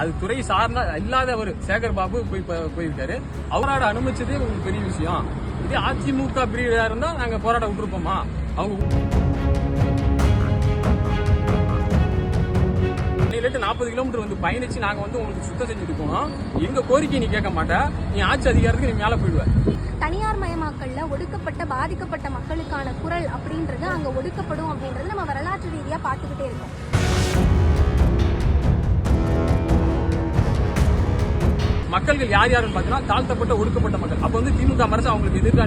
அது துறை சார்ந்த இல்லாதவர் சேகர் பாபு போய் போயிருக்காரு. அவரோட அனுமதிச்சதே உங்களுக்கு பெரிய விஷயம். இதே அதிமுக பிரியராக இருந்தா நாங்க போராட விட்டுருப்போமா? அவங்க சென்னையிலிட்டு நாற்பது கிலோமீட்டர் வந்து பயணிச்சு நாங்க வந்து உங்களுக்கு சுத்தம் செஞ்சுட்டு போனோம். எங்க கோரிக்கை நீ கேட்க மாட்ட. நீ ஆட்சி அதிகாரத்துக்கு நீ மேல போயிடுவ. தனியார் மயமாக்கல்ல ஒடுக்கப்பட்ட பாதிக்கப்பட்ட மக்களுக்கான குரல் அப்படின்றது அங்க ஒடுக்கப்படும் அப்படின்றது நம்ம வரலாற்று ரீதியா பார்த்துக்கிட்டே இருக்கோம். மக்கள்கள் யார் யாருன்னு பார்த்தீங்கன்னா தாழ்த்தப்பட்ட ஒடுக்கப்பட்ட மக்கள். அப்போ வந்து திமுக அரசு அவங்களுக்கு எதிர்த்து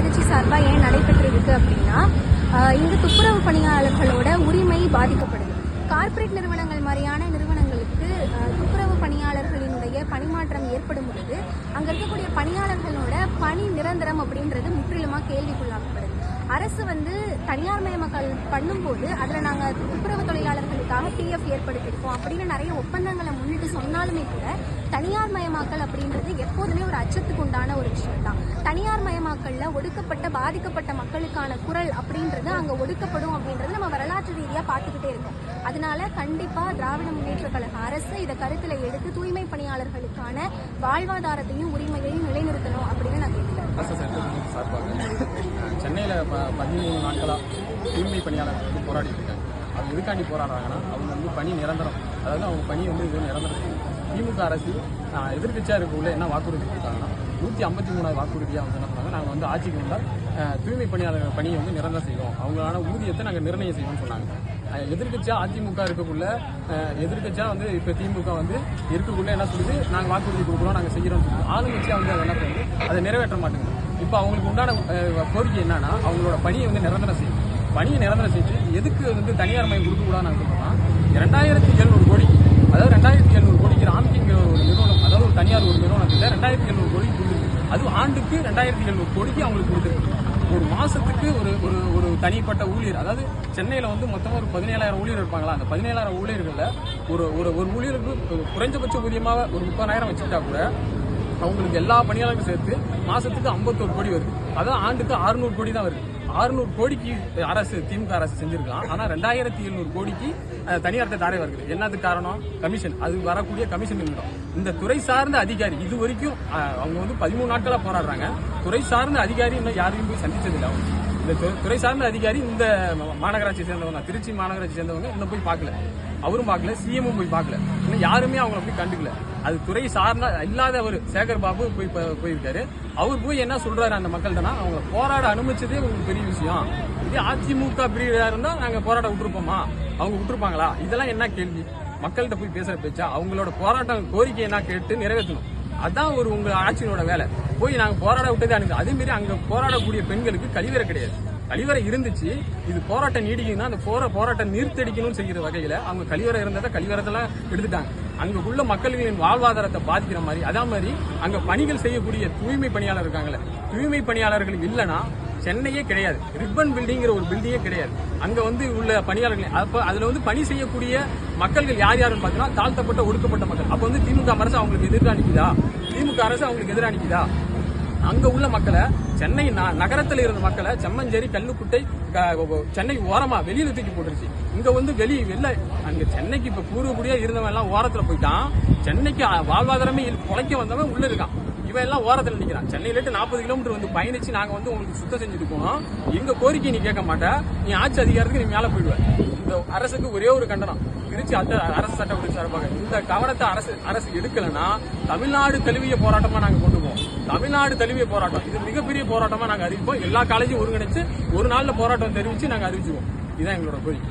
திருச்சி சார்பாக ஏன் நடைபெற்றிருக்கு அப்படின்னா இந்த இங்கு துப்புரவு பணியாளர்களோட உரிமை பாதிக்கப்படுது. கார்ப்பரேட் நிறுவனங்கள் மாதிரியான நிறுவனங்களுக்கு துப்புரவு பணியாளர்களினுடைய பணிமாற்றம் ஏற்படும் பொழுது அங்கே இருக்கக்கூடிய பணியாளர்களோட பணி நிரந்தரம் அப்படின்றது முற்றிலுமா கேள்விக்குள்ளாக்கப்படுது அரசு வந்து தனியார் மயமாக்கல் பண்ணும்போது அதில் நாங்கள் துப்புரவு தொழிலாளர்களுக்காக பிஎஃப் ஏற்படுத்தியிருக்கோம் அப்படின்னு நிறைய ஒப்பந்தங்களை முன்னிட்டு சொன்னாலுமே கூட தனியார் மயமாக்கல் அப்படின்றது எப்போதுமே ஒரு அச்சத்துக்கு உண்டான ஒரு விஷயம் தான் தனியார் மயமாக்கல்ல ஒடுக்கப்பட்ட பாதிக்கப்பட்ட மக்களுக்கான குரல் அப்படின்றது அங்கே ஒடுக்கப்படும் அப்படின்றது நம்ம வரலாற்று ரீதியாக பார்த்துக்கிட்டே இருக்கோம். அதனால கண்டிப்பாக திராவிட முன்னேற்ற கழக அரசு இதை கருத்தில் எடுத்து தூய்மை பணியாளர்களுக்கான வாழ்வாதாரத்தையும் உரிமையையும் நிலைநிறுத்தணும் அப்படின்னு நான் கேட்கிறேன் அரசு சட்டத்தின் சார்பாக அஹ், இப்போ பதிமூணு நாட்களாக தூய்மை பணியாளர்கள் வந்து போராடிட்டு இருக்காங்க. அவங்க எதுக்காண்டி போராடுறாங்கன்னா அவங்க வந்து பணி நிரந்தரம். அதாவது அவங்க பணி வந்து இது நிரந்தரம் திமுக அரசு எதிர்கட்சியாக இருக்க இருக்கக்குள்ள என்ன வாக்குறுதி கொடுத்தாங்கன்னா நூற்றி ஐம்பத்தி மூணாவது வாக்குறுதியாக வந்து என்ன சொன்னாங்க நாங்கள் வந்து ஆட்சிக்கு வந்தால் தூய்மை பணியாளர்கள் பணியை வந்து நிரந்தரம் செய்வோம். அவங்களான ஊதியத்தை நாங்கள் நிர்ணயம் செய்வோம்னு சொன்னாங்க. எதிர்கட்சியாக அதிமுக இருக்கக்குள்ள எதிர்கட்சியாக வந்து இப்போ திமுக வந்து இருக்கக்குள்ள என்ன சொல்லுது நாங்கள் வாக்குறுதி கொடுக்குறோம் நாங்கள் செய்கிறோம் சொல்லுது. வந்து அதை என்ன பண்ணுது? அதை நிறைவேற்ற மாட்டேங்குது. இப்போ அவங்களுக்கு உண்டான கோரிக்கை என்னன்னா அவங்களோட பணியை வந்து நிரந்தரம் செய்யும் பணியை நிரந்தரம் செஞ்சு எதுக்கு வந்து தனியார் மயம் கொடுக்கக்கூடாதுன்னு கூடாதுன்னு சொல்றோம்னா ரெண்டாயிரத்தி எழுநூறு கோடிக்கு அதாவது ரெண்டாயிரத்தி எழுநூறு கோடிக்கு ராம்கிங்கிற ஒரு நிறுவனம் அதாவது ஒரு தனியார் ஒரு நிறுவனத்தில் ரெண்டாயிரத்தி எழுநூறு கோடிக்கு கொடுத்துருக்கு அது ஆண்டுக்கு ரெண்டாயிரத்தி எழுநூறு கோடிக்கு அவங்களுக்கு கொடுத்துருக்கு ஒரு மாசத்துக்கு ஒரு ஒரு ஒரு தனிப்பட்ட ஊழியர் அதாவது சென்னையில் வந்து மொத்தமாக ஒரு பதினேழாயிரம் ஊழியர் இருப்பாங்களா? அந்த பதினேழாயிரம் ஊழியர்களில் ஒரு ஒரு ஒரு ஊழியருக்கு குறைஞ்சபட்ச ஊதியமாக ஒரு முப்பதாயிரம் வச்சுக்கிட்டா கூட அவங்களுக்கு எல்லா பணியாளர்களும் சேர்த்து மாசத்துக்கு 51 கோடி வருது. அதான் ஆண்டுக்கு 600 கோடி தான் வருது. 600 கோடிக்கு அரசு திமுக அரசு செஞ்சிருக்கலாம். ஆனா ரெண்டாயிரத்தி எழுநூறு கோடிக்கு தனியார்கிட்ட தாரை வருது என்னது காரணம்? கமிஷன். அது வரக்கூடிய கமிஷன் நிமிடம் இந்த துறை சார்ந்த அதிகாரி இது வரைக்கும் அவங்க வந்து பதிமூணு நாட்களா போராடுறாங்க. துறை சார்ந்த அதிகாரி இன்னும் யாரையும் போய் சந்திச்சதில்லை அவங்க. இந்த துறை சார்ந்த அதிகாரி இந்த மாநகராட்சியை மாநகராட்சி சேர்ந்தவங்க திருச்சி மாநகராட்சி சேர்ந்தவங்க இன்னும் போய் பார்க்கல. அவரும் பார்க்கல சிஎம்மும் போய் பார்க்கல. இன்னும் யாருமே அவங்கள போய் கண்டுக்கல. அது துறை சார்ந்த இல்லாத சேகர் பாபு போய் போயிருக்காரு. அவர் போய் என்ன சொல்றாரு அந்த மக்கள்கிட்டனா அவங்க போராட அனுமதிச்சதே உங்களுக்கு பெரிய விஷயம். இதே அதிமுக பிரியா இருந்தா நாங்க போராட விட்டுருப்போமா? அவங்க விட்டுருப்பாங்களா? இதெல்லாம் என்ன கேள்வி? மக்கள்கிட்ட போய் பேசுற பேச்சா? அவங்களோட போராட்டம் கோரிக்கை என்ன கேட்டு நிறைவேற்றணும். அதான் ஒரு உங்க ஆட்சியோட வேலை. போய் நாங்க போராட விட்டதே அனுப்பி அதே மாதிரி அங்க போராடக்கூடிய பெண்களுக்கு கழிவறை கிடையாது. கழிவறை இருந்துச்சு. இது போராட்டம் நீடிக்குதுன்னா அந்த போற போராட்டம் நிறுத்தடிக்கணும்னு செய்கிற வகையில் அவங்க கழிவறை இருந்ததை கழிவறத்தில் எடுத்துட்டாங்க. அங்கே உள்ள மக்களின் வாழ்வாதாரத்தை பாதிக்கிற மாதிரி அதே மாதிரி அங்கே பணிகள் செய்யக்கூடிய தூய்மை பணியாளர் இருக்காங்களே தூய்மை பணியாளர்கள் இல்லைன்னா சென்னையே கிடையாது. ரிப்பன் பில்டிங்கிற ஒரு பில்டிங்கே கிடையாது. அங்கே வந்து உள்ள பணியாளர்கள் அப்போ அதில் வந்து பணி செய்யக்கூடிய மக்கள்கள் யார் யாருன்னு பார்த்தீங்கன்னா தாழ்த்தப்பட்ட ஒடுக்கப்பட்ட மக்கள். அப்போ வந்து திமுக அரசு அவங்களுக்கு எதிராக நிற்குதா திமுக அரசு அவங்களுக்கு எதிராக நிற்குதா அங்க உள்ள மக்களை சென்னை ந- நகரத்துல இருந்த மக்களை செம்மஞ்சேரி கல்லுக்குட்டை க- சென்னை ஓரமா வெளியில தூக்கி போட்டுருச்சு. இங்க வந்து வெளி வெளில அங்க சென்னைக்கு இப்ப பூர்வக்குடியா இருந்தவன் எல்லாம் ஓரத்துல போயிட்டான். சென்னைக்கு வாழ்வாதாரமே குலைக்க வந்தவன் உள்ள இருக்கான். இவன் எல்லாம் ஓரத்தில் நிற்கிறான் சென்னையிலேட்டு நாற்பது கிலோமீட்டர் வந்து பயணிச்சு நாங்கள் வந்து உங்களுக்கு சுத்தம் செஞ்சுட்டு போனோம். கோரிக்கை நீ கேட்க மாட்ட. நீ ஆட்சி அதிகாரத்துக்கு நீ மேலே போயிடுவேன் இந்த அரசுக்கு ஒரே ஒரு கண்டனம். திருச்சி அத்த அரசு சட்டப்படி சார்பாக இந்த கவனத்தை அரசு அரசு எடுக்கலைன்னா தமிழ்நாடு தழுவிய போராட்டமா நாங்க கொண்டு போவோம். தமிழ்நாடு தழுவிய போராட்டம். இது மிகப்பெரிய போராட்டமா நாங்க அறிவிப்போம். எல்லா காலேஜும் ஒருங்கிணைச்சு ஒரு நாள்ல போராட்டம் தெரிவிச்சு நாங்க அறிவிச்சுவோம். இதுதான் எங்களோட கோரிக்கை.